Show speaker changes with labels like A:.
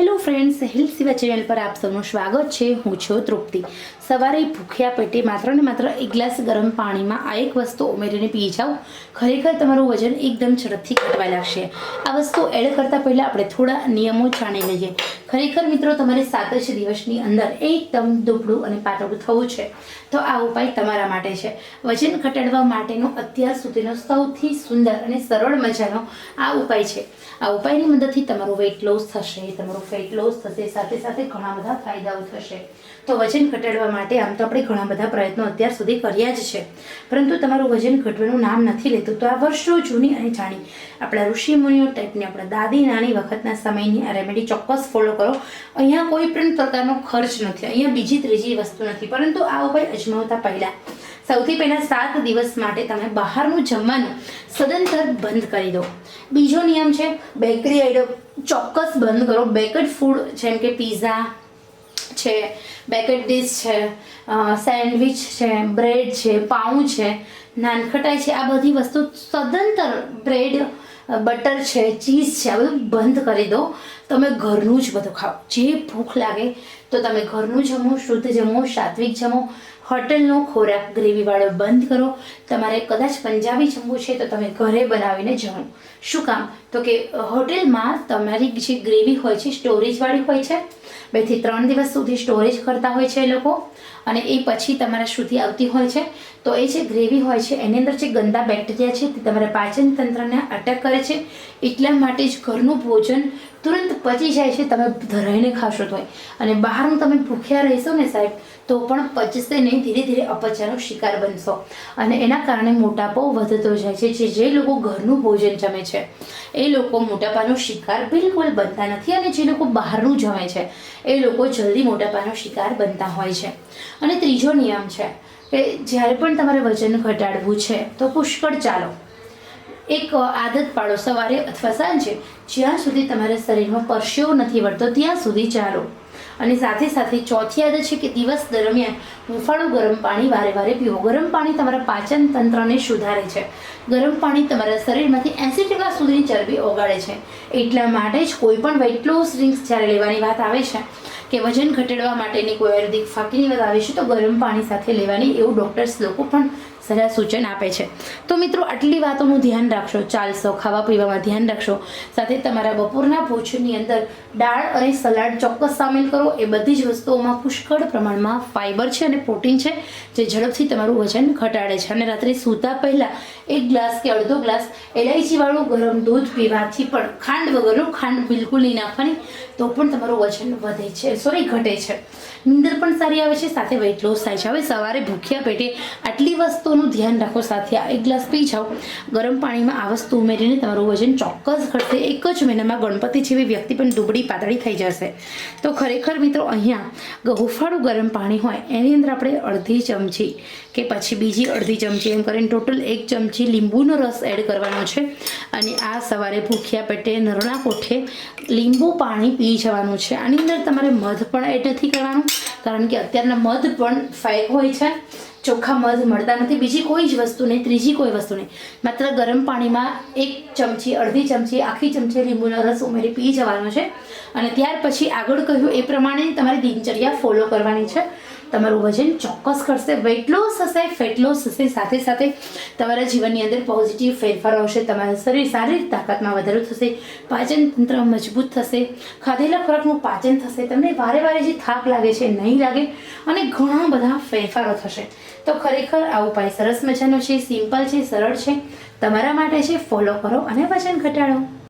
A: Hello friends, હિલ સિવા channel પર આપ સૌનું સ્વાગત છે. હું છું તૃપ્તિ. સવારે ભૂખ્યા પેટે માત્ર ને માત્ર એક ગ્લાસ ગરમ પાણીમાં આ એક વસ્તુ ઉમેરીને પી જાઓ. ખરેખર તમારું વજન એકદમ ઝડપથી ઘટવા લાગશે. આ વસ્તુ એડ કરતાં પહેલાં આપણે થોડા નિયમો જાણી લઈએ. ખરેખર મિત્રો, તમારે સાત જ દિવસની અંદર એકદમ દુબળું અને પાતળું થવું છે. તો આ ઉપાય તમારા માટે છે. વજન ઘટાડવા માટેનો અત્યાર સુધીનો સૌથી સુંદર અને સરળ મજાનો આ ઉપાય છે. આ ઉપાયની મદદથી તમારું વેઇટ લોસ થશે, તમારું ફેટ લોસ થશે, સાથે સાથે ઘણા બધા ફાયદાઓ થશે. તો વજન ઘટાડવા માટે આમ તો આપણે ઘણા બધા પ્રયત્નો અત્યાર સુધી કર્યા જ છે. પરંતુ તમારું વજન ઘટવાનું નામ નથી લેતું, તો આ વર્ષો જૂની અને જાણી. આપણા ઋષિ મુનિઓ ટાઈપની આપણા દાદી, નાની વખતના સમયની આ રેમેડી ચોક્કસ ફોલો કરો અહીંયા કોઈ પણ પ્રકારનો ખર્ચ નથી. અહીંયા બીજી ત્રીજી વસ્તુ નથી. પરંતુ આ ઉપાય અજમાવતા પહેલાં સૌથી પહેલાં સાત દિવસ માટે તમે બહારનું જમવાનું સદંતર બંધ કરી દો. બીજો નિયમ છે બેકરી આઈટમ ચોક્કસ બંધ કરો. બેકડ ફૂડ જેમ કે પીઝા છે બેકડ ડીશ છે સેન્ડવિચ છે બ્રેડ છે પાઉં છે, નાનખટાઈ છે, આ બધી વસ્તુ સદંતર બ્રેડ બટર છે, ચીઝ છે, આ બધું બંધ કરી દો. તમે ઘરનું જ બધું ખાઓ. જે ભૂખ લાગે તો તમે ઘરનું જમો, શુદ્ધ જમો, સાત્વિક જમો, હોટલનો ખોરાક ગ્રેવીવાળો બંધ કરો. તમારે કદાચ પંજાબી જમવું છે તો તમે ઘરે બનાવીને જમો. શું કામ? તો કે હોટેલમાં તમારી જે ગ્રેવી હોય છે, સ્ટોરેજવાળી હોય છે બેથી ત્રણ દિવસ સુધી સ્ટોરેજ કરતા હોય છે એ લોકો, અને એ પછી તમારા સુધી આવતી હોય છે, તો એ જે ગ્રેવી હોય છે, એની અંદર જે ગંદા બેક્ટેરિયા છે, તે તમારા પાચન તંત્રને અટક કરે છે. એટલા માટે જ ઘરનું ભોજન તુરંત પચી જાય છે, તમે ધરાઈને ખાશો તો અને બહારનું તમે ભૂખ્યા રહેશો ને સાહેબ, તો પણ પચશે નહીં, ધીરે ધીરે અપચાનો શિકાર બનશો. અને એના કારણે મોટાપો વધતો જાય છે, જે જે લોકો ઘરનું ભોજન જમે છે. એ લોકો મોટાપાનો શિકાર બિલકુલ બનતા નથી અને જે લોકો બહારનું જમે છે, એ લોકો જલ્દી મોટાપાનો શિકાર બનતા હોય છે. અને ત્રીજો નિયમ છે કે જ્યારે પણ તમારે વજન ઘટાડવું છે, તો પુષ્કળ ચાલો. એક આદત પાડો સવારે અથવા સાંજે. જ્યાં સુધી તમારા શરીરમાં પરસેવો નથી વળતો, ત્યાં સુધી ચાલો. અને સાથે સાથે ચોથી આદત છે કે દિવસ દરમિયાન હૂંફાળું ગરમ પાણી વારે વારે પીવો. ગરમ પાણી તમારા પાચન તંત્રને સુધારે છે. ગરમ પાણી તમારા શરીરમાંથી એંસી ટકા સુધીની ચરબી ઓગાળે છે. એટલા માટે જ કોઈ પણ વેઇટ લોસ ડ્રિંક્સ જ્યારે લેવાની વાત આવે છે કે વજન ઘટાડવા માટેની કોઈ આયુર્વેદિક ફાંકીની વાત આવે છે, તો ગરમ પાણી સાથે લેવાની એવું ડૉક્ટર્સ લોકો પણ સલાહ સૂચન આપે છે. તો મિત્રો, આટલી વાતોનું ધ્યાન રાખશો. ચાલશો, ખાવા પીવામાં ધ્યાન રાખશો. સાથે તમારા બપોરના ભોજનની અંદર દાળ અને સલાડ ચોક્કસ સામેલ કરો. એ બધી જ વસ્તુઓમાં પુષ્કળ પ્રમાણમાં ફાઇબર છે અને પ્રોટીન છે, જે ઝડપથી તમારું વજન ઘટાડે છે. અને રાત્રે સૂતા પહેલાં એક ગ્લાસ કે અડધો ગ્લાસ એલાયચીવાળું ગરમ દૂધ પીવાથી પણ ખાંડ વગરનું ખાંડ બિલકુલ નહીં નાખવાની, તો પણ તમારું વજન વધે છે. સોરી ઘટે છે. નીંદર પણ સારી આવે છે, સાથે વેઇટ લોસ થાય છે. હવે સવારે ભૂખ્યા પેટે આટલી વસ્તુઓનું ધ્યાન રાખો, સાથે આ એક ગ્લાસ પી જાઓ. ગરમ પાણીમાં આ વસ્તુ ઉમેરીને તમારું વજન ચોક્કસ ઘટશે. એક જ મહિનામાં ગણપતિ જેવી વ્યક્તિ પણ દુબળી પાતળી થઈ જશે. તો ખરેખર મિત્રો, અહીંયા હુંફાળું ગરમ પાણી હોય, એની અંદર આપણે અડધી ચમચી કે પછી બીજી અડધી ચમચી એમ કરીને ટોટલ એક ચમચી લીંબુનો રસ એડ કરવાનો છે. અને આ સવારે ભૂખ્યા પેટે નરણા કોઠે લીંબુ પાણી પી જવાનું છે. આની અંદર તમારે મધ પણ એડ નથી કરવાનું. કારણ કે અત્યારના મધ પણ ફેક હોય છે. ચોખ્ખા મધ મળતા નથી. બીજી કોઈ જ વસ્તુ નહીં, ત્રીજી કોઈ વસ્તુ નહીં. માત્ર ગરમ પાણીમાં એક ચમચી, અડધી ચમચી, આખી ચમચી લીંબુનો રસ ઉમેરી પી જવાનો છે. અને ત્યાર પછી આગળ કહ્યું એ પ્રમાણે તમારી દિનચર્યા ફોલો કરવાની છે. તમારું વજન ચોક્કસ કરશે વેઇટ લોસ હશે ફેટ લોસ હશે, સાથે સાથે તમારા જીવનની અંદર પોઝિટિવ ફેરફારો આવશે, તમારા શરીર શારીરિક તાકાતમાં વધારો થશે, પાચન તંત્ર મજબૂત થશે, ખાધેલા ખોરાકનું પાચન થશે, તમને વારે વારે જે થાક લાગે છે, નહીં લાગે, અને ઘણા બધા ફેરફારો થશે. તો ખરેખર આ ઉપાય સરસ મજાનો છે સિમ્પલ છે, સરળ છે, તમારા માટે છે ફોલો કરો અને વજન ઘટાડો.